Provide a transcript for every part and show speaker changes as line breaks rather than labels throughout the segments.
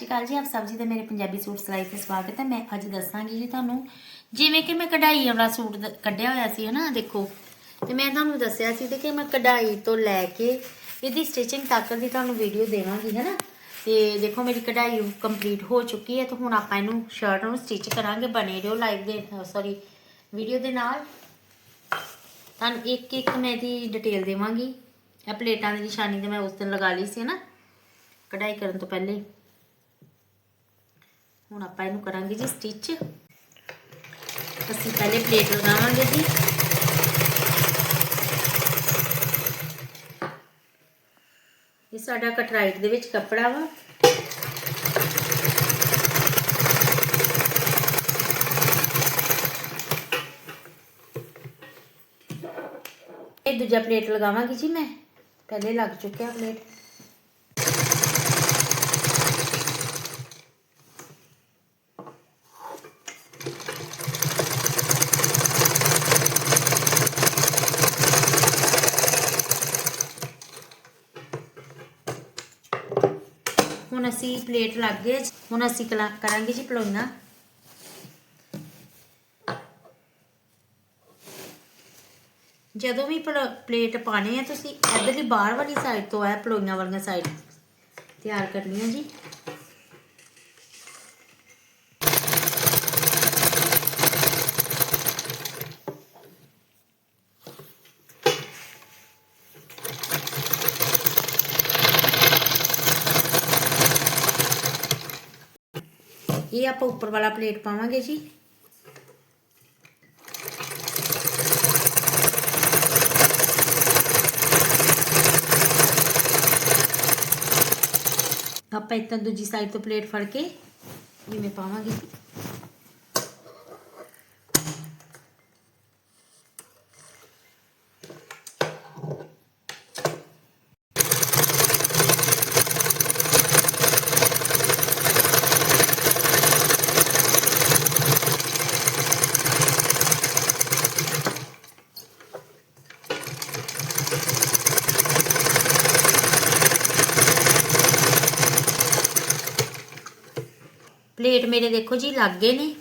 ਸ਼੍ਰੀ ਅਕਾਲ ਜੀ, ਆਪ ਸਭ ਜੀ ਦਾ ਮੇਰੇ ਪੰਜਾਬੀ ਸੂਟ ਸਿਲਾਈ ਤੇ ਸਵਾਗਤ ਹੈ। ਮੈਂ ਅੱਜ ਦੱਸਾਂਗੀ ਜੀ ਤੁਹਾਨੂੰ, ਜਿਵੇਂ ਕਿ ਮੈਂ ਕਢਾਈ ਵਾਲਾ ਸੂਟ ਕੱਢਿਆ ਹੋਇਆ ਸੀ, ਹਨਾ, ਦੇਖੋ। ਤੇ ਮੈਂ ਤੁਹਾਨੂੰ ਦੱਸਿਆ ਸੀ ਤੇ ਕਿ ਮੈਂ ਕਢਾਈ ਤੋਂ ਲੈ ਕੇ ਇਹਦੀ ਸਟਿਚਿੰਗ ਤੱਕ ਦੀ ਤੁਹਾਨੂੰ ਵੀਡੀਓ ਦੇਵਾਂਗੀ, ਹਨਾ। ਤੇ ਦੇਖੋ, ਮੇਰੀ ਕਢਾਈ ਕੰਪਲੀਟ ਹੋ ਚੁੱਕੀ ਹੈ ਤੇ ਹੁਣ ਆਪਾਂ ਇਹਨੂੰ ਸ਼ਰਟ ਨੂੰ ਸਟਿਚ ਕਰਾਂਗੇ, ਬਣੇ ਰਹੋ ਲਾਈਵ ਦੇ ਸੌਰੀ ਵੀਡੀਓ ਦੇ ਨਾਲ। ਤੁਹਾਨੂੰ ਇੱਕ ਇੱਕ ਮੈਂ ਇਹਦੀ ਡਿਟੇਲ ਦੇਵਾਂਗੀ। ਇਹ ਪਲੇਟਾਂ ਦੀ ਨਿਸ਼ਾਨੀ ਤੇ ਮੈਂ ਉਸ ਦਿਨ ਲਗਾ ਲਈ ਸੀ ਨਾ ਕਢਾਈ ਕਰਨ ਤੋਂ ਪਹਿਲੇ। ਹੁਣ ਆਪਾਂ ਇਹਨੂੰ ਕਰਾਂਗੇ ਜੀ ਸਟਿਚ ਅਸੀਂ ਪਹਿਲੇ ਪਲੇਟ ਲਗਾਵਾਂਗੇ ਜੀ। ਇਹ ਸਾਡਾ ਕਟਰਾਈਟ ਦੇ ਵਿੱਚ ਕੱਪੜਾ ਵਾ। ਇਹ ਦੂਜਾ ਪਲੇਟ ਲਗਾਵਾਂਗੀ ਜੀ ਮੈਂ। ਪਹਿਲੇ ਲੱਗ ਚੁੱਕਿਆ ਪਲੇਟ ਹੁਣ ਅਸੀਂ ਪਲੇਟ ਲੱਗ ਗਏ ਹੁਣ ਅਸੀਂ ਕਲਾ- ਕਰਾਂਗੇ ਜੀ ਪਲੋਈਆਂ ਜਦੋਂ ਵੀ ਪਲ- ਪਲੇਟ ਪਾਣੇ ਆ ਤੁਸੀਂ ਇੱਧਰਲੀ ਬਾਹਰ ਵਾਲੀ ਸਾਈਡ ਤੋਂ ਹੈ ਪਲੋਈਆਂ ਵਾਲੀਆਂ ਸਾਈਡ ਤਿਆਰ ਕਰਨੀ ਕਰਨੀਆਂ ਜੀ। ਇਹ ਆਪਾਂ ਉੱਪਰ ਵਾਲਾ ਪਲੇਟ ਪਾਵਾਂਗੇ ਜੀ। ਆਪਾਂ ਇੱਕ ਤਾਂ ਦੂਜੀ ਸਾਈਡ ਤੋਂ ਪਲੇਟ ਫੜ ਕੇ ਜਿਵੇਂ ਪਾਵਾਂਗੇ। ਪਲੇਟ ਮੇਰੇ ਦੇਖੋ ਜੀ ਲੱਗ ਗਏ ਨੇ।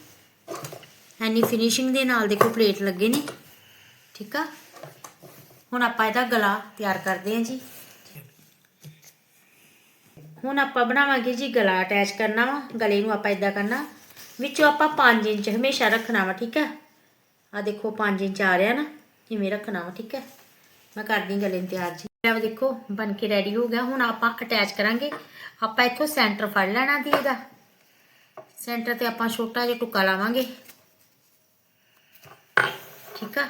ਐਨੀ ਫਿਨਿਸ਼ਿੰਗ ਦੇ ਨਾਲ ਦੇਖੋ ਪਲੇਟ ਲੱਗੇ ਨੇ। ਠੀਕ ਆ? ਹੁਣ ਆਪਾਂ ਇਹਦਾ ਗਲਾ ਤਿਆਰ ਕਰਦੇ ਹਾਂ ਜੀ। ਹੁਣ ਆਪਾਂ ਬਣਾਵਾਂਗੇ ਜੀ ਗਲਾ ਅਟੈਚ ਕਰਨਾ ਵਾ। ਗਲੇ ਨੂੰ ਆਪਾਂ ਇਦਾਂ ਕਰਨਾ। ਵਿੱਚੋਂ ਆਪਾਂ 5 ਇੰਚ ਹਮੇਸ਼ਾ ਰੱਖਣਾ ਵਾ, ਠੀਕ ਹੈ ਆ ਦੇਖੋ 5 ਇੰਚ ਆ ਰਿਹਾ ਨਾ ਇਵੇਂ ਰੱਖਣਾ ਵਾ, ਠੀਕ ਹੈ ਮੈਂ ਕਰਦੀ ਗਲੇ ਨੂੰ ਤਿਆਰ ਜੀ। ਇਹ ਦੇਖੋ ਬਣ ਕੇ ਰੈਡੀ ਹੋ ਗਿਆ। ਹੁਣ ਆਪਾਂ ਅਟੈਚ ਕਰਾਂਗੇ। ਆਪਾਂ ਇੱਥੋਂ ਸੈਂਟਰ ਫੜ ਲੈਣਾ ਦੀ ਇਹਦਾ। ਸੈਂਟਰ ਤੇ ਆਪਾਂ ਛੋਟਾ ਜਿਹਾ ਟੁੱਕਾ ਲਾਵਾਂਗੇ। ਠੀਕ ਆ?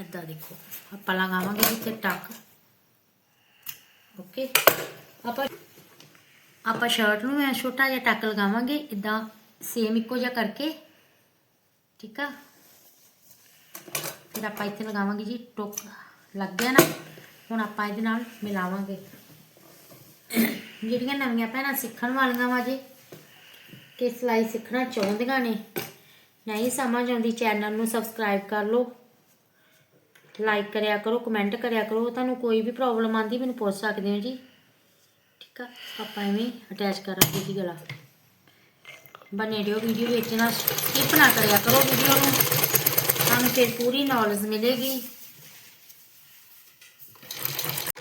ਅੱਦਾ ਦੇਖੋ, ਆਪਾਂ ਲਗਾਵਾਂਗੇ ਇੱਥੇ ਟੱਕ। ਓਕੇ? ਆਪਾਂ ਆਪਾਂ ਸ਼ਰਟ ਨੂੰ ਐ ਛੋਟਾ ਜਿਹਾ ਟੱਕ ਲਗਾਵਾਂਗੇ ਇਦਾਂ ਸੇਮ ਇੱਕੋ ਜਿਹਾ ਕਰਕੇ। ਠੀਕ ਆ? ਫਿਰ ਆਪਾਂ ਇੱਥੇ ਲਗਾਵਾਂਗੇ ਜੀ, ਟੁੱਕ ਲੱਗ ਗਿਆ ਨਾ। ਹੁਣ ਆਪਾਂ ਇਹਦੇ ਨਾਲ ਮਿਲਾਵਾਂਗੇ। ਜਿਹੜੀਆਂ ਨਵੀਆਂ ਭੈਣਾਂ ਸਿੱਖਣ ਵਾਲੀਆਂ ਵਾ ਜੀ, ਕਿ ਸਿਲਾਈ ਸਿੱਖਣਾ ਚਾਹੁੰਦੀਆਂ ਨੇ। ਨਹੀਂ ਸਮਝ ਆਉਂਦੀ ਚੈਨਲ ਨੂੰ ਸਬਸਕ੍ਰਾਈਬ ਕਰ ਲਓ। ਲਾਈਕ ਕਰਿਆ ਕਰੋ ਕਮੈਂਟ ਕਰਿਆ ਕਰੋ, ਤੁਹਾਨੂੰ ਕੋਈ ਵੀ ਪ੍ਰੋਬਲਮ ਆਂਦੀ ਮੈਨੂੰ ਪੁੱਛ ਸਕਦੇ ਹੋ ਜੀ। ਠੀਕ ਆ? ਆਪਾਂ ਐਵੇਂ ਅਟੈਚ ਕਰਾਂਗੇ ਜੀ ਗਲਾ। ਬਨੇ ਰਿਓ ਵੀਡੀਓ ਵਿੱਚ ਨਾ ਸਕਿਪ ਨਾ ਕਰਿਆ ਕਰੋ ਵੀਡੀਓ ਨੂੰ। ਤੁਹਾਨੂੰ ਫਿਰ ਪੂਰੀ ਨੌਲੇਜ ਮਿਲੇਗੀ।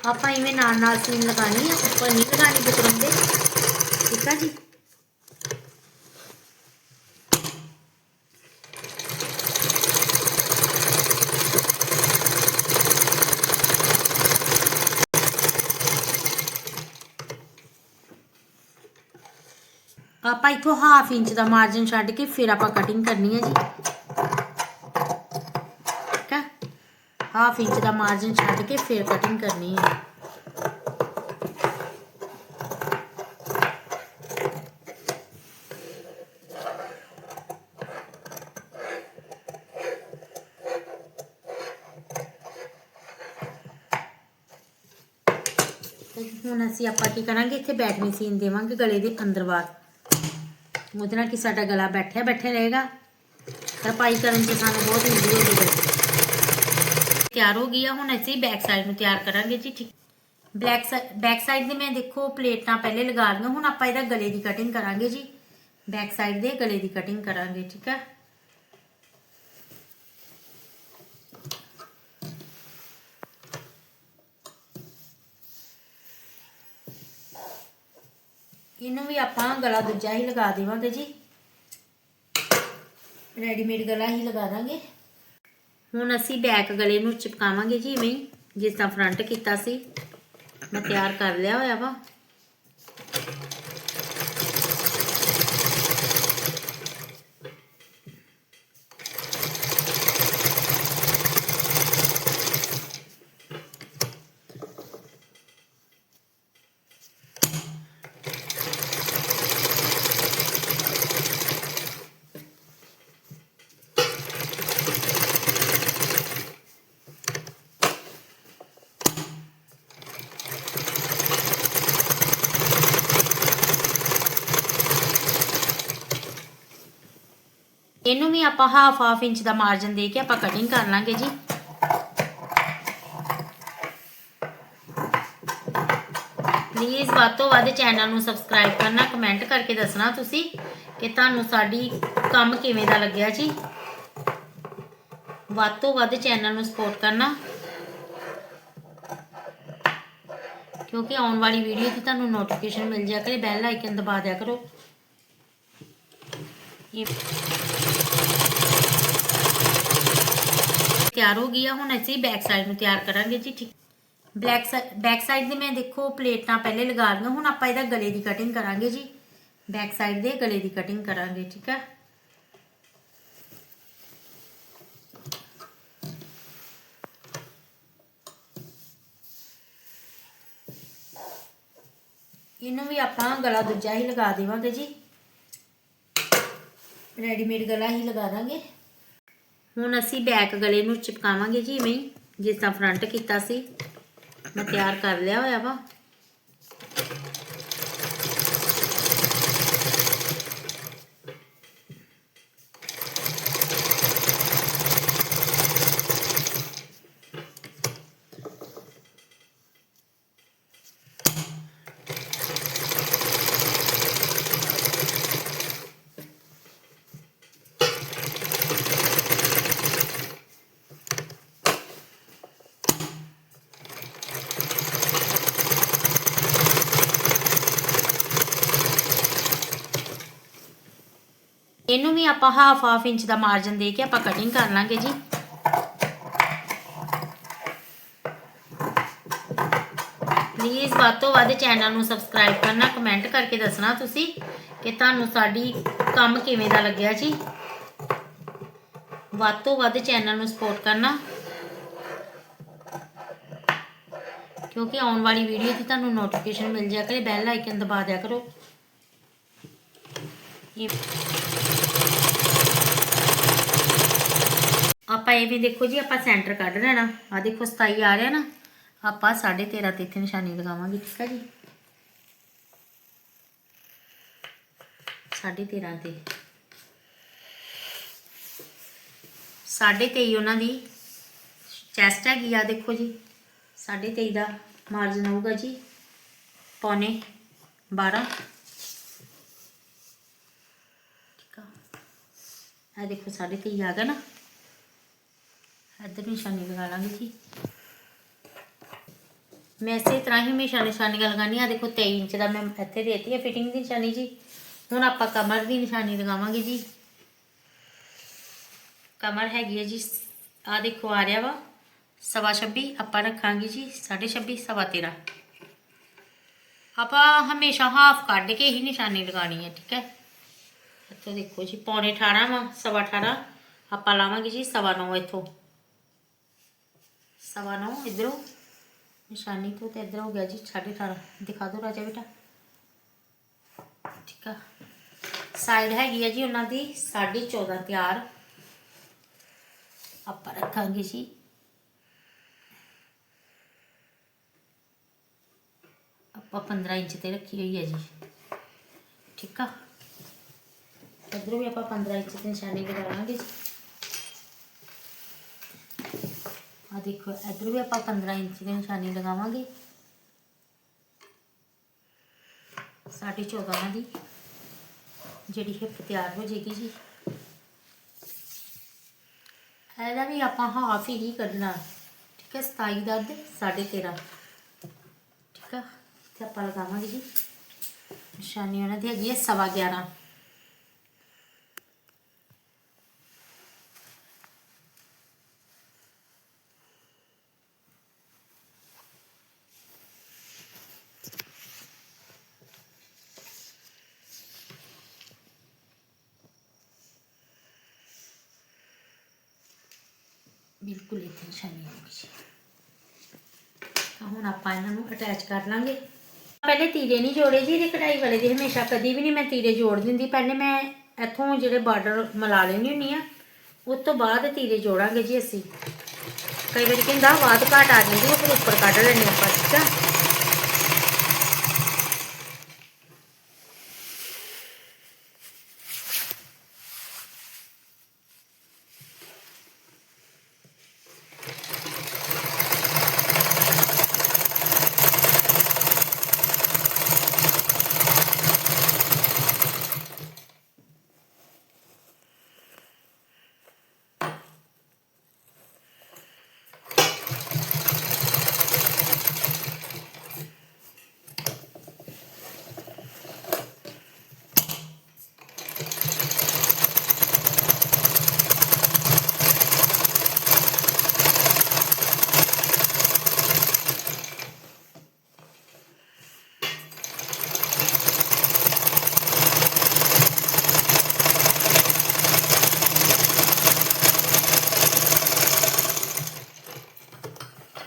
ਆਪਾਂ ਇਵੇਂ ਨਾਲ ਨਾਲ ਸੀਨ ਲਗਾਣੀ ਆ, ਉੱਪਰ ਨਹੀਂ ਲਗਾਣੀ ਬੁਕਰਮ ਦੇ ਠੀਕ ਆ ਜੀ? ਆਪਾਂ ਇਥੋਂ ਹਾਫ ਇੰਚ ਦਾ ਮਾਰਜਨ ਛੱਡ ਕੇ ਫਿਰ ਆਪਾਂ ਕਟਿੰਗ ਕਰਨੀ ਹੈ ਜੀ ਠੀਕ ਆ ਹਾਫ ਇੰਚ ਦਾ ਮਾਰਜਨ ਛੱਡ ਕੇ ਫਿਰ ਕਟਿੰਗ ਕਰਨੀ ਹੈ। ਹੁਣ ਅਸੀਂ ਆਪਾਂ ਕੀ ਕਰਾਂਗੇ, ਇੱਥੇ ਬੈਠਣੀ ਸੀਨ ਦੇਵਾਂਗੇ ਗਲੇ ਦੇ ਅੰਦਰ ਬਾਹਰ ਉਹਦੇ ਨਾਲ ਕਿ ਸਾਡਾ ਗਲਾ ਬੈਠਿਆ ਬੈਠਿਆ ਰਹੇਗਾ। ਤਰਪਾਈ ਕਰਨ 'ਚ ਸਾਨੂੰ ਬਹੁਤ ਈਜ਼ੀ ਹੋ ਜੂਗਾ ਤਿਆਰ ਹੋ ਗਈ ਆ, ਹੁਣ ਅਸੀਂ ਬੈਕ ਸਾਈਡ ਨੂੰ ਤਿਆਰ ਕਰਾਂਗੇ ਜੀ, ਠੀਕ। ਬਲੈਕ ਬੈਕ ਸਾਈਡ ਦੇ ਮੈਂ ਦੇਖੋ ਪਲੇਟਾਂ ਪਹਿਲੇ ਲਗਾ ਲਈਆਂ, ਹੁਣ ਆਪਾਂ ਇਹਦਾ ਗਲੇ ਦੀ ਕਟਿੰਗ ਕਰਾਂਗੇ ਜੀ। ਬੈਕ ਸਾਈਡ ਦੇ ਗਲੇ ਦੀ ਕਟਿੰਗ ਕਰਾਂਗੇ, ਠੀਕ ਹੈ ਇਹਨੂੰ ਵੀ ਆਪਾਂ ਗਲਾ ਦੂਜਾ ਹੀ ਲਗਾ ਦੇਵਾਂਗੇ ਜੀ। ਰੈਡੀਮੇਡ ਗਲਾ ਹੀ ਲਗਾ ਦਾਂਗੇ। ਹੁਣ ਅਸੀਂ ਬੈਕ ਗਲੇ ਨੂੰ ਚਿਪਕਾਵਾਂਗੇ ਜੀ ਇਵੇਂ ਜਿਸ ਤਰ੍ਹਾਂ ਫਰੰਟ ਕੀਤਾ ਸੀ। ਮੈਂ ਤਿਆਰ ਕਰ ਲਿਆ ਹੋਇਆ ਵਾ। ਇਹਨੂੰ ਵੀ ਆਪਾਂ ਹਾਫ ਹਾਫ ਇੰਚ ਦਾ ਮਾਰਜਨ ਦੇ ਕੇ ਆਪਾਂ ਕਟਿੰਗ ਕਰ ਲਾਂਗੇ ਜੀ। ਪਲੀਜ਼ ਵੱਧ ਤੋਂ ਵੱਧ ਚੈਨਲ ਨੂੰ ਸਬਸਕ੍ਰਾਈਬ ਕਰਨਾ ਕਮੈਂਟ ਕਰਕੇ ਦੱਸਣਾ ਤੁਸੀਂ ਕਿ ਤੁਹਾਨੂੰ ਸਾਡੀ ਕੰਮ ਕਿਵੇਂ ਦਾ ਲੱਗਿਆ ਜੀ। ਵੱਧ ਤੋਂ ਵੱਧ ਚੈਨਲ ਨੂੰ ਸਪੋਰਟ ਕਰਨਾ। ਕਿਉਂਕਿ ਆਉਣ ਵਾਲੀ ਵੀਡੀਓ ਦੀ ਤੁਹਾਨੂੰ ਨੋਟੀਫਿਕੇਸ਼ਨ ਮਿਲ ਜਾਇਆ ਕਰੇ ਬੈਲ ਆਈਕਨ ਦਬਾ ਦਿਆ ਕਰੋ। ਇਹ ਤਿਆਰ ਹੋ ਗਈ ਆ, ਹੁਣ ਅਸੀਂ ਬੈਕ ਸਾਈਡ ਨੂੰ ਤਿਆਰ ਕਰਾਂਗੇ ਜੀ, ਠੀਕ। ਬਲੈਕ ਬੈਕ ਸਾਈਡ ਦੇ ਮੈਂ ਦੇਖੋ ਪਲੇਟਾਂ ਪਹਿਲੇ ਲਗਾ ਲਈਆਂ, ਹੁਣ ਆਪਾਂ ਇਹਦਾ ਗਲੇ ਦੀ ਕਟਿੰਗ ਕਰਾਂਗੇ ਜੀ। ਬੈਕ ਸਾਈਡ ਦੇ ਗਲੇ ਦੀ ਕਟਿੰਗ ਕਰਾਂਗੇ, ਠੀਕ ਹੈ ਇਹਨੂੰ ਵੀ ਆਪਾਂ ਗਲਾ ਦੂਜਾ ਹੀ ਲਗਾ ਦੇਵਾਂਗੇ ਜੀ। ਰੈਡੀਮੇਡ ਗਲਾ ਹੀ ਲਗਾ ਦਾਂਗੇ। ਹੁਣ ਅਸੀਂ ਬੈਕ ਗਲੇ ਨੂੰ ਚਿਪਕਾਵਾਂਗੇ ਜੀ ਇਵੇਂ ਜਿਸ ਤਰ੍ਹਾਂ ਫਰੰਟ ਕੀਤਾ ਸੀ। ਮੈਂ ਤਿਆਰ ਕਰ ਲਿਆ ਹੋਇਆ ਵਾ। ਇਹਨੂੰ ਵੀ ਆਪਾਂ ਹਾਫ ਹਾਫ ਇੰਚ ਦਾ ਮਾਰਜਨ ਦੇ ਕੇ ਆਪਾਂ ਕਟਿੰਗ ਕਰ ਲਾਂਗੇ ਜੀ। ਪਲੀਜ਼ ਵੱਧ ਤੋਂ ਵੱਧ ਚੈਨਲ ਨੂੰ ਸਬਸਕ੍ਰਾਈਬ ਕਰਨਾ ਕਮੈਂਟ ਕਰਕੇ ਦੱਸਣਾ ਤੁਸੀਂ ਕਿ ਤੁਹਾਨੂੰ ਸਾਡੀ ਕੰਮ ਕਿਵੇਂ ਦਾ ਲੱਗਿਆ ਜੀ। ਵੱਧ ਤੋਂ ਵੱਧ ਚੈਨਲ ਨੂੰ ਸਪੋਰਟ ਕਰਨਾ। ਕਿਉਂਕਿ ਆਉਣ ਵਾਲੀ ਵੀਡੀਓ ਦੀ ਤੁਹਾਨੂੰ ਨੋਟੀਫਿਕੇਸ਼ਨ ਮਿਲ ਜਾਇਆ ਕਰੇ ਬੈਲ ਆਈਕਨ ਦਬਾ ਦਿਆ ਕਰੋ। ਇਹ ਆਪਾਂ ਇਹ ਵੀ ਦੇਖੋ ਜੀ, ਆਪਾਂ ਸੈਂਟਰ ਕੱਢ ਲੈਣਾ। ਆ ਦੇਖੋ 27 ਆ ਰਿਹਾ ਨਾ। ਆਪਾਂ 13.5 ਤੇ ਇੱਥੇ ਨਿਸ਼ਾਨੀ ਲਗਾਵਾਂਗੇ, ਠੀਕ ਹੈ ਜੀ? 13.5 ਤੇ। 23 ਉਹਨਾਂ ਦੀ ਚੈਸਟ ਹੈਗੀ ਆ, ਦੇਖੋ ਜੀ। 23 ਦਾ ਮਾਰਜਨ ਆਊਗਾ ਜੀ, ਪੌਣੇ 12 ਠੀਕ ਆ। ਇਹ ਦੇਖੋ 23 ਆ ਗਿਆ ਨਾ। ਇੱਧਰ ਨਿਸ਼ਾਨੀ ਲਗਾ ਲਾਂਗੇ ਜੀ। ਮੈਂ ਇਸੇ ਤਰ੍ਹਾਂ ਹੀ ਹਮੇਸ਼ਾ ਨਿਸ਼ਾਨੀਆਂ ਲਗਾਉਣੀ ਆ ਦੇਖੋ 23 ਇੰਚ ਦਾ ਮੈਂ ਇੱਥੇ ਦੇਤੀ ਹੈ ਫਿਟਿੰਗ ਦੀ ਨਿਸ਼ਾਨੀ ਜੀ। ਹੁਣ ਆਪਾਂ ਕਮਰ ਦੀ ਨਿਸ਼ਾਨੀ ਲਗਾਵਾਂਗੇ ਜੀ। ਕਮਰ ਹੈਗੀ ਹੈ ਜੀ ਆ ਦੇਖੋ ਆ ਰਿਹਾ ਵਾ, ਸਵਾ 26 ਆਪਾਂ ਰੱਖਾਂਗੇ ਜੀ 26.5 ਸਵਾ 13 ਆਪਾਂ ਹਮੇਸ਼ਾ ਹਾਫ ਕੱਢ ਕੇ ਹੀ ਨਿਸ਼ਾਨੀ ਲਗਾਣੀ ਹੈ, ਠੀਕ ਹੈ। ਇੱਥੋਂ ਦੇਖੋ ਜੀ, ਪੌਣੇ 18 ਵਾ, ਸਵਾ 18 ਆਪਾਂ ਲਾਵਾਂਗੇ ਜੀ ਸਵਾ 9 ਇੱਥੋਂ। ਸਵਾ 9 ਇਧਰੋਂ। ਨਿਸ਼ਾਨੀ ਤੋਂ ਤੇ ਇਧਰ ਹੋ ਗਿਆ ਜੀ 18.5 ਦਿਖਾ ਦਿਓ ਰਾਜਾ ਬੇਟਾ। ਠੀਕ ਆ। ਸਾਈਡ ਹੈਗੀ ਆ ਜੀ ਉਹਨਾਂ ਦੀ 14.5 ਤਿਆਰ। ਆਪਾਂ ਰੱਖਾਂਗੇ ਜੀ। ਆਪਾਂ 15 ਇੰਚ ਤੇ ਰੱਖੀ ਹੋਈ ਹੈ ਜੀ। ਠੀਕ ਆ। ਇਧਰੋਂ ਵੀ ਆਪਾਂ 15 ਇੰਚ ਤੇ ਨਿਸ਼ਾਨੀ ਲਗਾਵਾਂਗੇ ਜੀ। ਆ ਦੇਖੋ, ਇਧਰ ਵੀ ਆਪਾਂ 15 ਇੰਚ ਦੀ ਨਿਸ਼ਾਨੀ ਲਗਾਵਾਂਗੇ। ਸਾਢੇ 14 ਦੀ, ਜਿਹੜੀ ਹਿੱਪ ਤਿਆਰ ਹੋ ਜੇਗੀ ਜੀ। ਇਹਦਾ ਵੀ ਆਪਾਂ ਹਾਫ ਹੀ ਕੱਢਣਾ, ਠੀਕ ਹੈ 27 ਦਾ ਅੱਧ 13.5 ਠੀਕ ਹੈ ਤੇ ਆਪਾਂ ਲਗਾਵਾਂਗੇ ਜੀ। ਨਿਸ਼ਾਨੀ ਉਹਨਾਂ ਦੀ ਹੈਗੀ ਹੈ 11 ਤਾਂ ਹੁਣ ਆਪਾਂ ਇਹਨਾਂ ਨੂੰ ਅਟੈਚ ਕਰ ਲਾਂਗੇ। ਪਹਿਲੇ ਤੀਰੇ ਨਹੀਂ ਜੋੜੇ ਜੀ, ਇਹਦੇ ਕਢਾਈ ਵਾਲੇ ਦੇ ਹਮੇਸ਼ਾ ਕਦੀ ਵੀ ਨਹੀਂ ਮੈਂ ਤੀਰੇ ਜੋੜ ਦਿੰਦੀ। ਪਹਿਲੇ ਮੈਂ ਇੱਥੋਂ ਜਿਹੜੇ ਬਾਰਡਰ ਮਿਲਾ ਲੈਣੀ ਹੁੰਨੀ ਆ, ਉਸ ਤੋਂ ਬਾਅਦ ਤੀਰੇ ਜੋੜਾਂਗੇ ਜੀ ਅਸੀਂ। ਕਈ ਵਾਰੀ ਕਹਿੰਦਾ ਬਾਅਦ ਘਾਟ ਆ ਜਾਂਦੀ ਉਹ ਫਿਰ ਉੱਪਰ ਕੱਢ ਲੈਣੇ ਆਪਾਂ, ਠੀਕ ਆ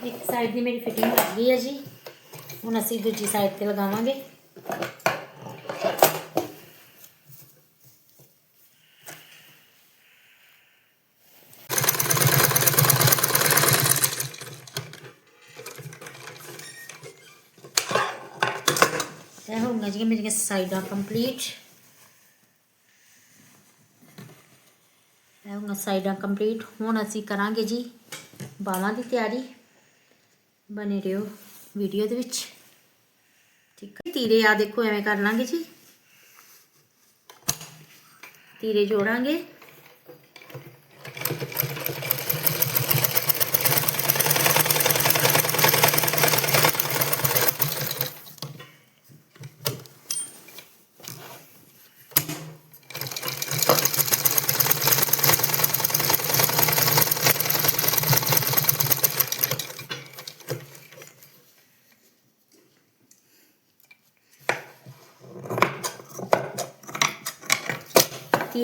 ਇੱਕ ਸਾਈਡ ਦੀ ਮੇਰੀ ਫਿਟਿੰਗ ਲੱਗ ਗਈ ਹੈ ਜੀ। ਹੁਣ ਅਸੀਂ ਦੂਜੀ ਸਾਈਡ ਤੇ ਲਗਾਵਾਂਗੇ। ਇਹ ਹੋਊਗਾ ਜੀ ਮੇਰੀਆਂ ਸਾਈਡਾਂ ਕੰਪਲੀਟ ਇਹ ਹੋਊਗਾ ਸਾਈਡਾਂ ਕੰਪਲੀਟ ਹੁਣ ਅਸੀਂ ਕਰਾਂਗੇ ਜੀ ਬਾਲਾਂ ਦੀ ਤਿਆਰੀ। ਬਨੇ ਰਹੋ ਵੀਡੀਓ ਦੇ ਵਿੱਚ। ਠੀਕ ਹੈ। ਤੀਰੇ ਆ ਦੇਖੋ, ਐਵੇਂ ਕਰ ਲਾਂਗੇ ਜੀ। ਤੀਰੇ ਜੋੜਾਂਗੇ।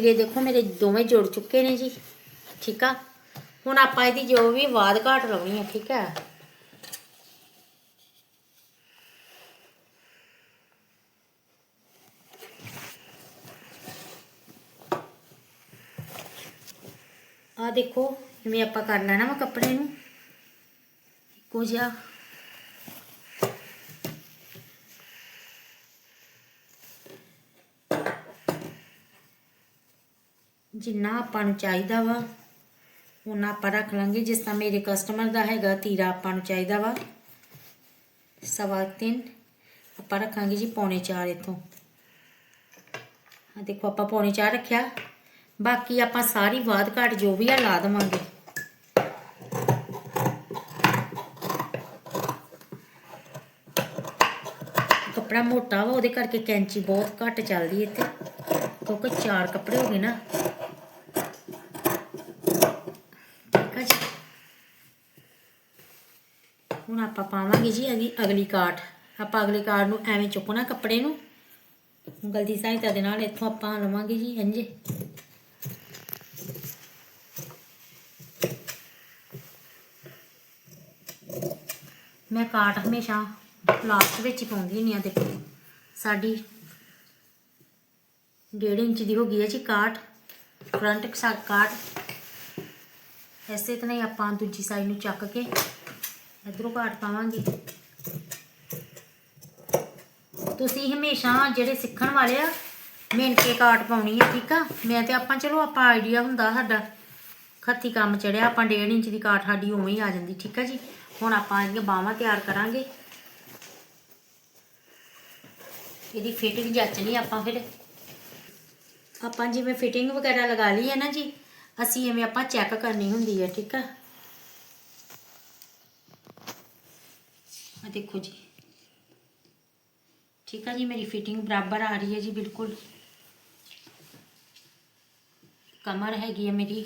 ਤੀਰੇ ਦੇਖੋ ਮੇਰੇ ਦੋਵੇਂ ਜੁੜ ਚੁੱਕੇ ਨੇ ਜੀ, ਠੀਕ ਆ? ਹੁਣ ਆਪਾਂ ਇਹਦੀ ਜੋ ਵੀ ਬਾਦ ਘਾਟ ਲਾਉਣੀ ਹੈ ਠੀਕ ਹੈ ਆ ਦੇਖੋ, ਜਿਵੇਂ ਆਪਾਂ ਕਰ ਲੈਣਾ ਵਾ ਕੱਪੜੇ ਨੂੰ, ਇੱਕੋ ਜਿਹਾ। ਜਿੰਨਾ ਆਪਾਂ ਨੂੰ ਚਾਹੀਦਾ ਵਾ। ਉਹਨਾਂ ਆਪਾਂ ਰੱਖ ਲਾਂਗੇ, ਜਿਸ ਤਰ੍ਹਾਂ ਮੇਰੇ ਕਸਟਮਰ ਦਾ ਹੈਗਾ ਤੀਰਾ ਆਪਾਂ ਨੂੰ ਚਾਹੀਦਾ ਵਾ। ਸਵਾ ਤਿੰਨ, ਆਪਾਂ ਰੱਖਾਂਗੇ ਜੀ ਪੌਣੇ 4 ਇਥੋਂ। ਆ ਦੇਖੋ ਆਪਾਂ ਪੌਣੇ 4 ਰੱਖਿਆ। ਬਾਕੀ ਆਪਾਂ ਸਾਰੀ ਬਾਦ ਘਾਟ ਜੋ ਵੀ ਆ ਲਾ ਦੇਵਾਂਗੇ। ਕੱਪੜਾ ਮੋਟਾ ਵਾ, ਉਹਦੇ ਕਰਕੇ ਕੈਂਚੀ ਬਹੁਤ ਘੱਟ ਚੱਲਦੀ ਇੱਥੇ। ਕਿਉਂਕਿ ਚਾਰ ਕੱਪੜੇ ਹੋ ਗਏ ਨਾ ਠੀਕ ਆ ਜੀ ਹੁਣ ਆਪਾਂ ਪਾਵਾਂਗੇ ਜੀ ਅਗਲੀ ਅਗਲੀ ਕਾਟ ਆਪਾਂ ਅਗਲੀ ਕਾਟ ਨੂੰ ਐਵੇਂ ਚੁੱਕਣਾ ਕੱਪੜੇ ਨੂੰ। ਉਂਗਲ ਦੀ ਸਹਾਇਤਾ ਦੇ ਨਾਲ ਇੱਥੋਂ ਆਪਾਂ ਲਵਾਂਗੇ ਜੀ ਇੰਜੇ ਮੈਂ ਕਾਟ ਹਮੇਸ਼ਾ ਲਾਸਟ ਵਿੱਚ ਹੀ ਪਾਉਂਦੀ ਹੁੰਦੀ ਆ ਦੇਖੋ। ਸਾਡੀ ਡੇਢ ਇੰਚ ਦੀ ਹੋ ਗਈ ਹੈ ਜੀ ਕਾਟ ਫਰੰਟ ਸਾ ਕਾਟ ਐਸੇ ਤਰ੍ਹਾਂ ਹੀ ਆਪਾਂ ਦੂਜੀ ਸਾਈਡ ਨੂੰ ਚੱਕ ਕੇ ਇਧਰੋਂ ਕਾਟ ਪਾਵਾਂਗੇ। ਤੁਸੀਂ ਹਮੇਸ਼ਾ ਜਿਹੜੇ ਸਿੱਖਣ ਵਾਲੇ ਆ ਮਿਣ ਕੇ ਕਾਟ ਪਾਉਣੀ ਹੈ ਠੀਕ ਆ? ਮੈਂ ਤੇ ਆਪਾਂ, ਚਲੋ ਆਪਾਂ ਆਈਡੀਆ ਹੁੰਦਾ ਸਾਡਾ, ਖੱਤੀ ਕੰਮ ਚੜਿਆ, ਆਪਾਂ 1.5 ਇੰਚ ਦੀ ਕਾਟ ਸਾਡੀ ਉਵੇਂ ਹੀ ਆ ਜਾਂਦੀ, ਠੀਕ ਆ ਜੀ? ਹੁਣ ਆਪਾਂ ਇਹਦੀਆਂ ਬਾਹਾਂ ਤਿਆਰ ਕਰਾਂਗੇ। ਇਹਦੀ ਫਿਟਿੰਗ ਜੱਚਣੀ ਆਪਾਂ ਫਿਰ। ਆਪਾਂ ਜਿਵੇਂ ਫਿਟਿੰਗ ਵਗੈਰਾ ਲਗਾ ਲਈ ਹੈ ਨਾ ਜੀ, ਅਸੀਂ ਐਵੇਂ ਆਪਾਂ ਚੈੱਕ ਕਰਨੀ ਹੁੰਦੀ ਹੈ ਠੀਕ ਆ? ਆ ਦੇਖੋ ਜੀ ਠੀਕ ਆ ਜੀ ਮੇਰੀ ਫਿਟਿੰਗ ਬਰਾਬਰ ਆ ਰਹੀ ਹੈ ਜੀ ਬਿਲਕੁਲ ਕਮਰ ਹੈਗੀ ਹੈ ਮੇਰੀ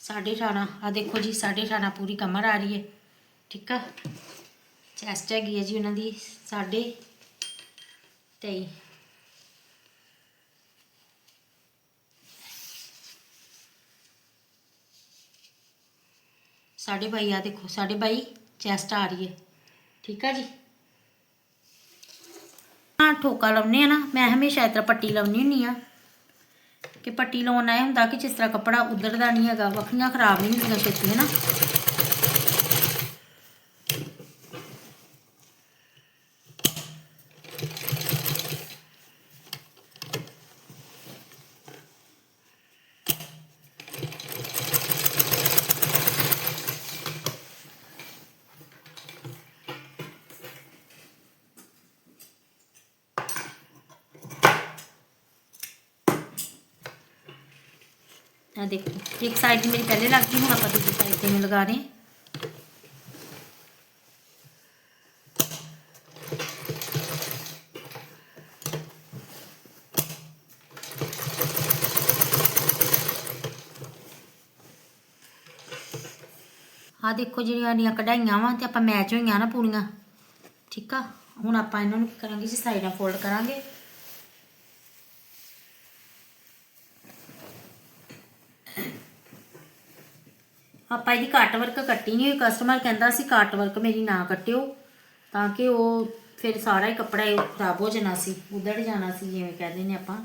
18.5 ਆ ਦੇਖੋ ਜੀ 18.5 ਪੂਰੀ ਕਮਰ ਆ ਰਹੀ ਹੈ ਠੀਕ ਆ ਚੈਸਟ ਹੈਗੀ ਹੈ ਜੀ ਉਹਨਾਂ ਦੀ ਸਾਢੇ ਤੇਈ ਸਾਢੇ ਬਾਈ ਆ ਦੇਖੋ ਸਾਢੇ ਬਾਈ ਚੈਸਟ ਆ ਰਹੀ ਹੈ ਠੀਕ ਆ ਜੀ? ਹਾਂ, ਠੋਕਾ ਲਾਉਨੇ ਆ ਨਾ, ਮੈਂ ਹਮੇਸ਼ਾ ਇਸ ਤਰ੍ਹਾਂ ਪੱਟੀ ਲਾਉਣੀ ਹੁੰਨੀ ਆ। ਕਿ ਪੱਟੀ ਲਾਉਣ ਨਾਲ ਇਹ ਹੁੰਦਾ ਕਿ ਜਿਸ ਤਰ੍ਹਾਂ ਕੱਪੜਾ ਉਧੜਦਾ ਨਹੀਂ ਹੈਗਾ, ਵੱਖਰੀਆਂ ਖਰਾਬ ਨਹੀਂ ਹੁੰਦੀਆਂ ਛੇਤੀ ਹੈ ਨਾ? ਆ ਦੇਖੋ, ਇੱਕ ਸਾਈਡ ਮੇਰੀ ਪਹਿਲੇ ਲੱਗ ਗਈ, ਹੁਣ ਆਪਾਂ ਦੂਜੀ ਸਾਈਡ ਤੇ ਨੂੰ ਲਗਾ ਰਹੇ ਹਾਂ। ਆ ਦੇਖੋ ਜਿਹੜੀਆਂ ਨੀਆਂ ਕਢਾਈਆਂ ਵਾ, ਤੇ ਆਪਾਂ ਮੈਚ ਹੋਈਆਂ ਨਾ ਪੂਰੀਆਂ। ਠੀਕ ਆ? ਹੁਣ ਆਪਾਂ ਇਹਨਾਂ ਨੂੰ ਕੀ ਕਰਾਂਗੇ? ਜੀ ਸਾਈਡਾਂ ਫੋਲਡ ਕਰਾਂਗੇ। ਆਪਾਂ ਇਹਦੀ ਕੱਟ ਵਰਕ ਕੱਟੀ ਨਹੀਂ ਹੋਈ ਕਸਟਮਰ ਕਹਿੰਦਾ ਸੀ ਕੱਟ ਵਰਕ ਮੇਰੀ ਨਾ ਕੱਟਿਓ, ਤਾਂ ਕਿ ਉਹ ਫਿਰ ਸਾਰਾ ਹੀ ਕੱਪੜਾ ਖਰਾਬ ਹੋ ਜਾਣਾ ਸੀ, ਉਧੜ ਜਾਣਾ ਸੀ, ਜਿਵੇਂ ਕਹਿੰਦੇ ਨੇ ਆਪਾਂ।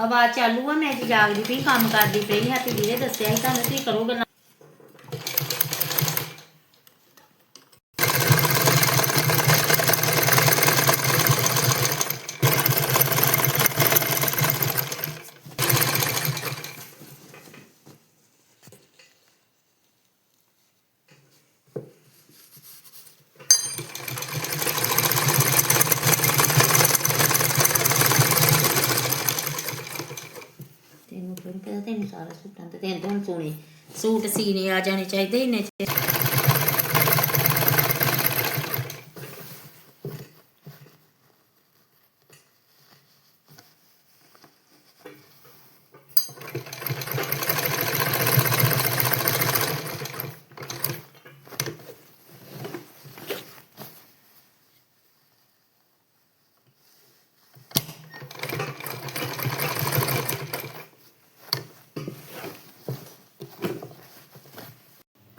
ਆਵਾਜ਼ ਚਾਲੂ ਆ, ਮੈਂ ਜੀ ਜਾਗਦੀ ਪਈ, ਕੰਮ ਕਰਦੀ ਪਈ ਹਾਂ ਤੇ ਵੀਰੇ ਦੱਸਿਆ ਸੀ ਤੁਹਾਨੂੰ, ਤੁਸੀਂ ਕਰੋ ਗੱਲਾਂ ਤੈਨੂੰ ਫਿਰ ਪਤਾ ਤੈਨੂੰ ਸਾਰਾ ਸੂਟਾਂ ਤੇ ਤੈਨੂੰ ਤਾਂ ਹੁਣ ਸੋਹਣੇ ਸੂਟ ਸੀਨੇ ਆ ਜਾਣੇ ਚਾਹੀਦੇ ਇੰਨੇ ਚ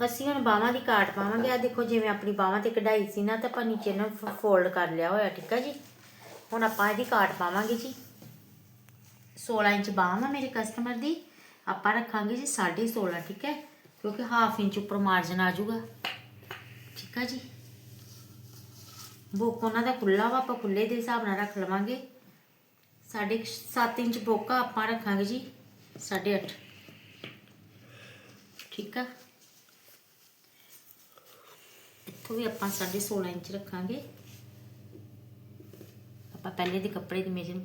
ਅਸੀਂ ਹੁਣ ਬਾਹਾਂ ਦੀ ਕਾਟ ਪਾਵਾਂਗੇ। ਆ ਦੇਖੋ ਜਿਵੇਂ ਆਪਣੀ ਬਾਹਾਂ ਤੇ ਕਢਾਈ ਸੀ ਨਾ, ਤਾਂ ਆਪਾਂ ਨੀਚੇ ਨੂੰ ਫੋਲਡ ਕਰ ਲਿਆ ਹੋਇਆ, ਠੀਕ ਆ ਜੀ? ਹੁਣ ਆਪਾਂ ਇਹਦੀ ਕਾਟ ਪਾਵਾਂਗੇ ਜੀ। 16 ਇੰਚ ਬਾਹਾਂ ਵਾ ਮੇਰੇ ਕਸਟਮਰ ਦੀ। ਆਪਾਂ ਰੱਖਾਂਗੇ ਜੀ 16.5 ਠੀਕ ਹੈ ਕਿਉਂਕਿ ਹਾਫ ਇੰਚ ਉੱਪਰ ਮਾਰਜਨ ਆ ਜਾਊਗਾ। ਠੀਕ ਆ ਜੀ? ਬੁੱਕ ਉਹਨਾਂ ਦਾ ਖੁੱਲਾ ਵਾ, ਆਪਾਂ ਖੁੱਲੇ ਦੇ ਹਿਸਾਬ ਨਾਲ ਰੱਖ ਲਵਾਂਗੇ। ਸਾਢੇ 7 ਇੰਚ ਬੋਕਾ ਆਪਾਂ ਰੱਖਾਂਗੇ ਜੀ 8.5 ਠੀਕ ਆ? ਇੱਥੋਂ ਵੀ ਆਪਾਂ 16.5 ਇੰਚ ਰੱਖਾਂਗੇ। ਆਪਾਂ ਪਹਿਲੇ ਦੇ ਕੱਪੜੇ ਦੀ ਮੇਜਰ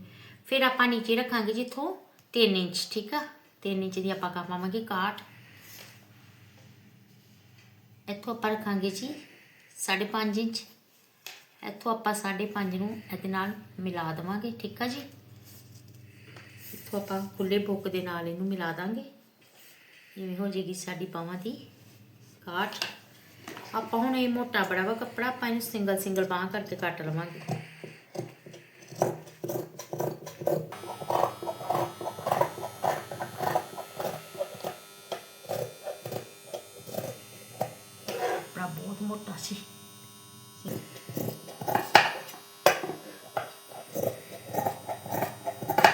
ਫਿਰ ਆਪਾਂ ਨੀਚੇ ਰੱਖਾਂਗੇ ਜੀ ਇੱਥੋਂ 3 ਇੰਚ, ਠੀਕ ਆ? 3 ਇੰਚ ਦੀ ਆਪਾਂ ਕਾਪਾਵਾਂਗੇ ਕਾਟ। ਇੱਥੋਂ ਆਪਾਂ ਰੱਖਾਂਗੇ ਜੀ 5.5 ਇੰਚ। ਇੱਥੋਂ ਆਪਾਂ 5.5 ਨੂੰ ਇਹਦੇ ਨਾਲ ਮਿਲਾ ਦੇਵਾਂਗੇ, ਠੀਕ ਆ ਜੀ? ਇੱਥੋਂ ਆਪਾਂ ਖੁੱਲੇ ਬੁੱਕ ਦੇ ਨਾਲ ਇਹਨੂੰ ਮਿਲਾ ਦਾਂਗੇ। ਜਿਵੇਂ ਹੋ ਜੇਗੀ ਸਾਡੀ ਬਾਹਾਂ ਦੀ ਕਾਟ। ਆਪਾਂ ਹੁਣ ਇਹ ਮੋਟਾ ਬੜਾ ਵਾ ਕੱਪੜਾ, ਆਪਾਂ ਇਹਨੂੰ ਸਿੰਗਲ ਸਿੰਗਲ ਬਾਹਾਂ ਕਰਕੇ ਕੱਟ ਲਵਾਂਗੇ। ਕੱਪੜਾ ਬਹੁਤ ਮੋਟਾ ਸੀ।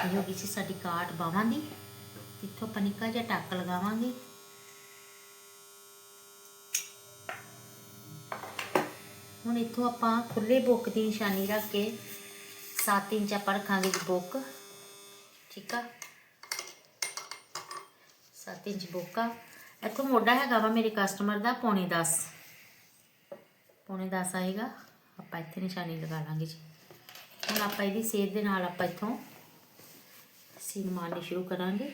ਇਹ ਹੋ ਗਈ ਸੀ ਸਾਡੀ ਕਾਟ ਬਾਹਾਂ ਦੀ। ਇੱਥੋਂ ਆਪਾਂ ਨਿੱਕਾ ਜਿਹਾ ਟੱਕ ਲਗਾਵਾਂਗੇ। ਹੁਣ ਇੱਥੋਂ ਆਪਾਂ ਖੁੱਲੇ ਬੁੱਕ ਦੀ ਨਿਸ਼ਾਨੀ ਰੱਖ ਕੇ 7 ਇੰਚ ਆਪਾਂ ਰੱਖਾਂਗੇ ਬੁੱਕ ਠੀਕ ਆ? 7 ਇੰਚ ਬੁੱਕ ਆ। ਇੱਥੋਂ ਮੋਢਾ ਹੈਗਾ ਵਾ ਮੇਰੇ ਕਸਟਮਰ ਦਾ, ਪੌਣੇ 10 ਪੌਣੇ 10 ਆਏਗਾ। ਆਪਾਂ ਇੱਥੇ ਨਿਸ਼ਾਨੀ ਲਗਾ ਲਾਂਗੇ ਜੀ। ਹੁਣ ਆਪਾਂ ਇਹਦੀ ਸੇਧ ਦੇ ਨਾਲ ਆਪਾਂ ਇੱਥੋਂ ਸੀਨ ਮਾਰਨੀ ਸ਼ੁਰੂ ਕਰਾਂਗੇ।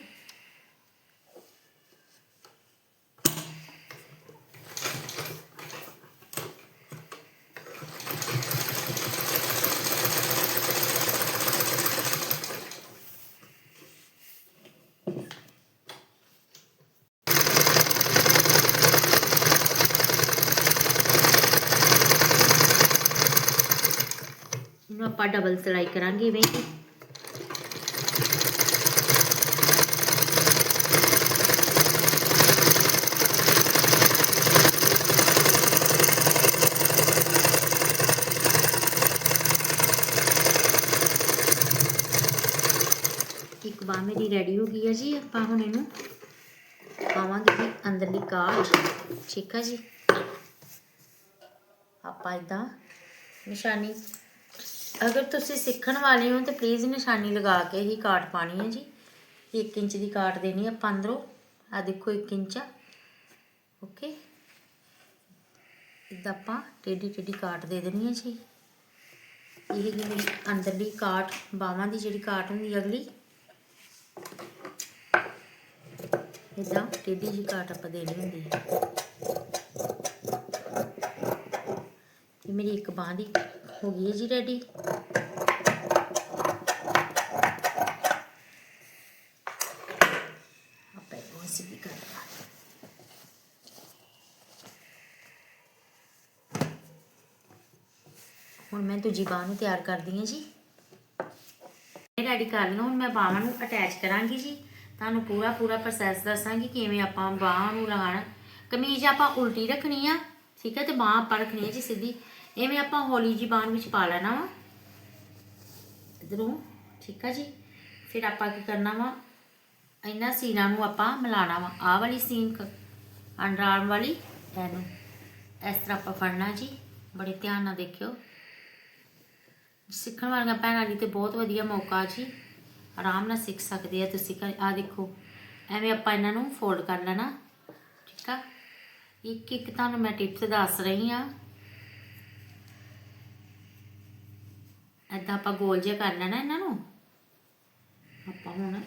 ਆਪਾਂ ਡਬਲ ਸਿਲਾਈ ਕਰਾਂਗੇ ਇਵੇਂ ਹੀ। ਇੱਕ ਬਾਹ ਮੇਰੀ ਰੈਡੀ ਹੋ ਗਈ ਹੈ ਜੀ, ਆਪਾਂ ਹੁਣ ਇਹਨੂੰ ਪਾਵਾਂਗੇ ਜੀ ਅੰਦਰਲੀ ਕਾਟ ਠੀਕ ਹੈ ਜੀ। ਆਪਾਂ ਇਦਾਂ ਨਿਸ਼ਾਨੀ ਅਗਰ ਤੁਸੀਂ ਸਿੱਖਣ ਵਾਲੇ ਹੋ ਤਾਂ ਪਲੀਜ਼ ਨਿਸ਼ਾਨੀ ਲਗਾ ਕੇ ਹੀ ਕਾਟ ਪਾਣੀ ਹੈ ਜੀ। 1 ਇੰਚ ਦੀ ਕਾਟ ਦੇਣੀ ਆਪਾਂ ਅੰਦਰੋਂ। ਆ ਦੇਖੋ 1 ਇੰਚ ਆ। ਓਕੇ ਇਦਾਂ ਆਪਾਂ ਟੇਢੀ ਟੇਢੀ ਕਾਟ ਦੇ ਦੇਣੀ ਹੈ ਜੀ। ਇਹ ਜੀ ਅੰਦਰਲੀ ਕਾਟ ਬਾਹਾਂ ਦੀ ਜਿਹੜੀ ਕਾਟ ਹੁੰਦੀ ਅਗਲੀ। ਇਦਾਂ ਟੇਢੀ ਜੀ ਕਾਟ ਆਪਾਂ ਦੇਣੀ ਹੁੰਦੀ ਹੈ। ਇਹ ਮੇਰੀ ਇੱਕ ਬਾਂਹ ਦੀ ਹੋ ਗਈ ਹੈ ਜੀ ਰੈਡੀ ਆਪਾਂ ਇਹ ਸਿੱਧੀ ਕਰ ਦਾਂਗੇ ਹੁਣ ਮੈਂ ਦੂਜੀ ਬਾਂਹ ਨੂੰ ਤਿਆਰ ਕਰਦੀ ਹਾਂ ਜੀ। ਰੈਡੀ ਕਰ ਲਓ, ਹੁਣ ਮੈਂ ਬਾਹਾਂ ਨੂੰ ਅਟੈਚ ਕਰਾਂਗੀ ਜੀ। ਤੁਹਾਨੂੰ ਪੂਰਾ ਪੂਰਾ ਪ੍ਰੋਸੈਸ ਦੱਸਾਂਗੀ ਕਿਵੇਂ ਆਪਾਂ ਬਾਹਾਂ ਨੂੰ ਲਗਾਉਣਾ ਕਮੀਜ਼ ਆਪਾਂ ਉਲਟੀ ਰੱਖਣੀ ਆ, ਠੀਕ ਹੈ, ਤੇ ਬਾਹ ਆਪਾਂ ਰੱਖਣੀ ਹੈ ਜੀ ਸਿੱਧੀ। ਐਵੇਂ ਆਪਾਂ ਹੌਲੀ ਜੀ ਬਾਹ ਵਿੱਚ ਪਾ ਲੈਣਾ ਵਾ। ਇਧਰੋਂ, ਠੀਕ ਆ ਜੀ? ਫਿਰ ਆਪਾਂ ਕੀ ਕਰਨਾ ਵਾ? ਇਹਨਾਂ ਸੀਨਾਂ ਨੂੰ ਆਪਾਂ ਮਿਲਾਣਾ ਵਾ। ਆਹ ਵਾਲੀ ਸੀਨ ਅੰਡਰ ਆਰਮ ਵਾਲੀ, ਇਹਨੂੰ। ਇਸ ਤਰ੍ਹਾਂ ਆਪਾਂ ਫੜਨਾ ਜੀ। ਬੜੇ ਧਿਆਨ ਨਾਲ ਦੇਖਿਓ। ਸਿੱਖਣ ਵਾਲੀਆਂ ਭੈਣਾਂ ਲਈ ਤੇ ਬਹੁਤ ਵਧੀਆ ਮੌਕਾ ਜੀ। ਆਰਾਮ ਨਾਲ ਸਿੱਖ ਸਕਦੇ ਆ ਤੁਸੀਂ ਆ ਦੇਖੋ, ਐਵੇਂ ਆਪਾਂ ਇਹਨਾਂ ਨੂੰ ਫੋਲਡ ਕਰ ਲੈਣਾ। ਠੀਕ ਆ? ਇੱਕ ਇੱਕ ਤੁਹਾਨੂੰ ਮੈਂ ਟਿਪਸ ਦੱਸ ਰਹੀ ਆ ਏਦਾਂ ਆਪਾਂ ਗੋਲ ਜਿਹਾ ਕਰ ਲੈਣਾ ਇਹਨਾਂ ਨੂੰ ਆਪਾਂ ਹੁਣ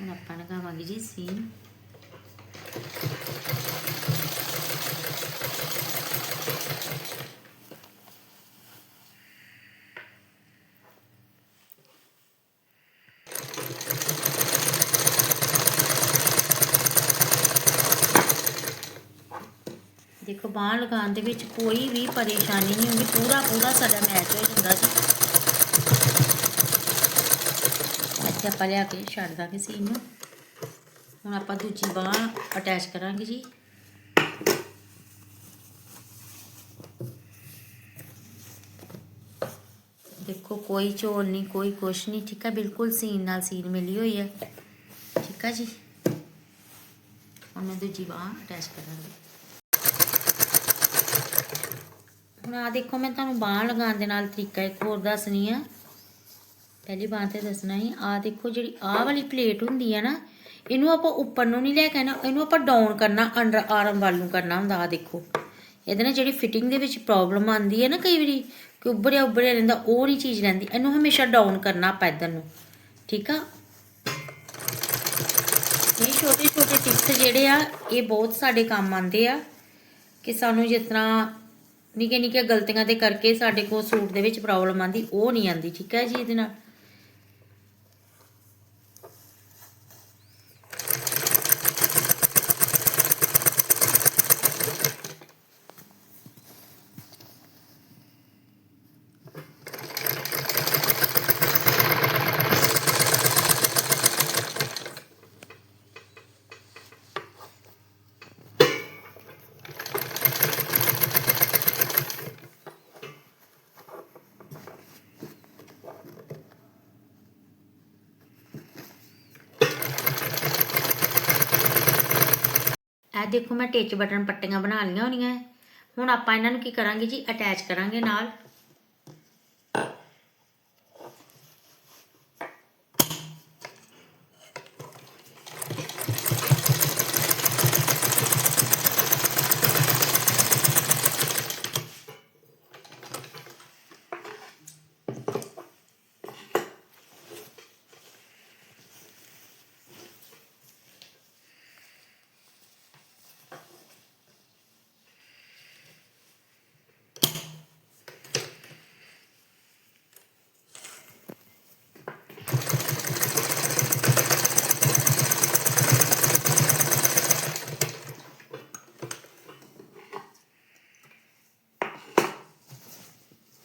ਹੁਣ ਆਪਾਂ ਲਗਾਵਾਂਗੇ ਜੀ ਸੀਨ ਬਾਂਹ ਲਗਾਉਣ ਦੇ ਵਿੱਚ ਕੋਈ ਵੀ ਪਰੇਸ਼ਾਨੀ ਨਹੀਂ ਹੁੰਦੀ, ਪੂਰਾ ਪੂਰਾ ਸਾਡਾ ਮੈਚ ਹੋ ਜਾਂਦਾ ਜੀ। ਇੱਥੇ ਆਪਾਂ ਲਿਆ ਕੇ ਛੱਡ ਦਾਂਗੇ ਸੀਨ ਨੂੰ। ਹੁਣ ਆਪਾਂ ਦੂਜੀ ਬਾਂਹ ਅਟੈਚ ਕਰਾਂਗੇ ਜੀ। ਦੇਖੋ, ਕੋਈ ਝੋਲ ਨਹੀਂ, ਕੋਈ ਕੁਛ ਨਹੀਂ, ਠੀਕ ਹੈ ਬਿਲਕੁਲ ਸੀਨ ਨਾਲ ਸੀਨ ਮਿਲੀ ਹੋਈ ਹੈ ਠੀਕ ਹੈ ਜੀ? ਹੁਣ ਮੈਂ ਦੂਜੀ ਬਾਂਹ ਅਟੈਚ ਕਰਾਂਗੀ। ਹੁਣ ਆ ਦੇਖੋ, ਮੈਂ ਤੁਹਾਨੂੰ ਬਾਂਹ ਲਗਾਉਣ ਦੇ ਨਾਲ ਤਰੀਕਾ ਇੱਕ ਹੋਰ ਦੱਸਣੀ ਆ। ਪਹਿਲੀ ਬਾਂਹ ਤੇ ਦੱਸਣਾ ਹੀ ਆ ਦੇਖੋ, ਜਿਹੜੀ ਆਹ ਵਾਲੀ ਪਲੇਟ ਹੁੰਦੀ ਆ ਨਾ, ਇਹਨੂੰ ਆਪਾਂ ਉੱਪਰ ਨੂੰ ਨਹੀਂ ਲੈ ਕੇ ਆਣਾ ਇਹਨੂੰ ਆਪਾਂ ਡਾਊਨ ਕਰਨਾ ਅੰਡਰ ਆਰਮ ਵੱਲ ਨੂੰ ਕਰਨਾ ਹੁੰਦਾ ਆ ਦੇਖੋ। ਇਹਦੇ ਨਾਲ ਜਿਹੜੀ ਫਿਟਿੰਗ ਦੇ ਵਿੱਚ ਪ੍ਰੋਬਲਮ ਆਉਂਦੀ ਹੈ ਨਾ ਕਈ ਵਾਰੀ, ਕਿ ਉੱਭਰਿਆ ਉੱਭਰਿਆ ਰਹਿੰਦਾ, ਉਹ ਨਹੀਂ ਚੀਜ਼ ਰਹਿੰਦੀ। ਇਹਨੂੰ ਹਮੇਸ਼ਾ ਡਾਊਨ ਕਰਨਾ ਆਪਾਂ ਇੱਧਰ ਨੂੰ, ਠੀਕ ਆ? ਇਹ ਛੋਟੇ ਛੋਟੇ ਟਿਪਸ ਜਿਹੜੇ ਆ, ਇਹ ਬਹੁਤ ਸਾਡੇ ਕੰਮ ਆਉਂਦੇ ਆ, ਕਿ ਸਾਨੂੰ ਜਿਸ ਤਰ੍ਹਾਂ ਨਿੱਕੇ ਨਿੱਕੇ ਗਲਤੀਆਂ ਦੇ ਕਰਕੇ ਸਾਡੇ ਕੋਲ ਸੂਟ ਦੇ ਵਿੱਚ ਪ੍ਰੋਬਲਮ ਆਂਦੀ ਉਹ ਨਹੀਂ ਆਂਦੀ ਠੀਕ ਹੈ ਜੀ ਇਹਦੇ ਨਾਲ? ਇਹ ਦੇਖੋ ਮੈਂ ਟਿਚ ਬਟਨ ਪੱਟੀਆਂ ਬਣਾ ਲਈਆਂ ਹੋਣੀਆਂ। ਹੁਣ ਆਪਾਂ ਇਹਨਾਂ ਨੂੰ ਕੀ ਕਰਾਂਗੇ ਜੀ? ਅਟੈਚ ਕਰਾਂਗੇ ਨਾਲ।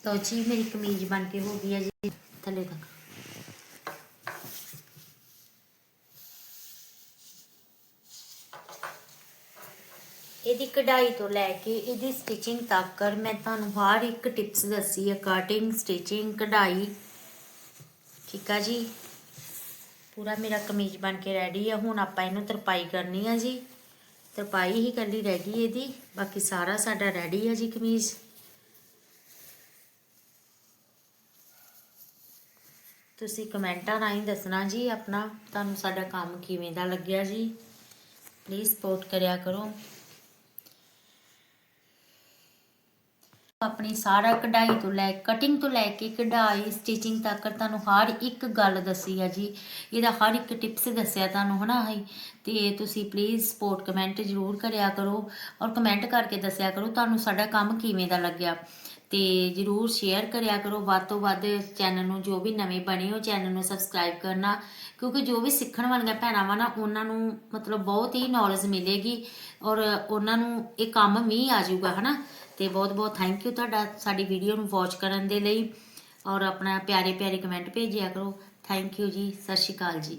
ਤੋ ਜੀ ਮੇਰੀ ਕਮੀਜ਼ ਬਣ ਕੇ ਹੋ ਗਈ ਹੈ ਜੀ, ਥੱਲੇ ਤੱਕ। ਇਹਦੀ ਕਢਾਈ ਤੋਂ ਲੈ ਕੇ ਇਹਦੀ ਸਟਿਚਿੰਗ ਤੱਕ ਮੈਂ ਤੁਹਾਨੂੰ ਹਰ ਇੱਕ ਟਿਪਸ ਦੱਸੀ ਹੈ ਕਟਿੰਗ ਸਟਿਚਿੰਗ ਕਢਾਈ। ਠੀਕ ਆ ਜੀ? ਪੂਰਾ ਮੇਰਾ ਕਮੀਜ਼ ਬਣ ਕੇ ਰੈਡੀ ਹੈ ਹੁਣ ਆਪਾਂ ਇਹਨੂੰ ਤਰਪਾਈ ਕਰਨੀ ਆ ਜੀ। ਤਰਪਾਈ ਹੀ ਕੱਲੀ ਰਹਿ ਗਈ ਇਹਦੀ। ਬਾਕੀ ਸਾਰਾ ਸਾਡਾ ਰੈਡੀ ਹੈ ਜੀ ਕਮੀਜ਼। ਤੁਸੀਂ ਕਮੈਂਟਾਂ ਰਾਹੀਂ ਦੱਸਣਾ ਜੀ ਆਪਣਾ, ਤੁਹਾਨੂੰ ਸਾਡਾ ਕੰਮ ਕਿਵੇਂ ਦਾ ਲੱਗਿਆ ਜੀ? ਪਲੀਜ਼ ਸਪੋਰਟ ਕਰਿਆ ਕਰੋ। ਆਪਣੀ ਸਾਰਾ ਕਢਾਈ ਤੋਂ ਲੈ ਕਟਿੰਗ ਤੋਂ ਲੈ ਕੇ ਕਢਾਈ ਸਟਿਚਿੰਗ ਤੱਕ ਤੁਹਾਨੂੰ ਹਰ ਇੱਕ ਗੱਲ ਦੱਸੀ ਆ ਜੀ। ਇਹਦਾ ਹਰ ਇੱਕ ਟਿਪਸ ਦੱਸਿਆ ਤੁਹਾਨੂੰ, ਹਨਾ ਹੈ ਤੇ ਤੁਸੀਂ ਪਲੀਜ਼ ਸਪੋਰਟ ਕਮੈਂਟ ਜ਼ਰੂਰ ਕਰਿਆ ਕਰੋ ਔਰ ਕਮੈਂਟ ਕਰਕੇ ਦੱਸਿਆ ਕਰੋ ਤੁਹਾਨੂੰ ਸਾਡਾ ਕੰਮ ਕਿਵੇਂ ਦਾ ਲੱਗਿਆ। ਤੇ ਜਰੂਰ ਸ਼ੇਅਰ ਕਰਿਆ ਕਰੋ। ਵੱਧ ਤੋਂ ਵੱਧ ਚੈਨਲ ਨੂੰ ਜੋ ਵੀ ਨਵੇਂ ਬਣੇ ਹੋ ਚੈਨਲ ਨੂੰ ਸਬਸਕ੍ਰਾਈਬ ਕਰਨਾ। ਕਿਉਂਕਿ ਜੋ ਵੀ ਸਿੱਖਣ ਵਾਲੀਆਂ ਭੈਣਾਂ ਵਾ ਨਾ, ਉਹਨਾਂ ਨੂੰ ਮਤਲਬ ਬਹੁਤ ਹੀ ਨੌਲੇਜ ਮਿਲੇਗੀ ਔਰ ਉਹਨਾਂ ਨੂੰ ਇਹ ਕੰਮ ਵੀ ਆ ਜਾਊਗਾ, ਹਨਾ? ਤੇ ਬਹੁਤ ਬਹੁਤ ਥੈਂਕ ਯੂ ਤੁਹਾਡਾ, ਸਾਡੀ ਵੀਡੀਓ ਨੂੰ ਵਾਚ ਕਰਨ ਦੇ ਲਈ। ਔਰ ਆਪਣਾ ਪਿਆਰੇ ਪਿਆਰੇ ਕਮੈਂਟ ਭੇਜਿਆ ਕਰੋ। ਥੈਂਕ ਯੂ ਜੀ। ਸਤਿ ਸ਼੍ਰੀ ਅਕਾਲ ਜੀ।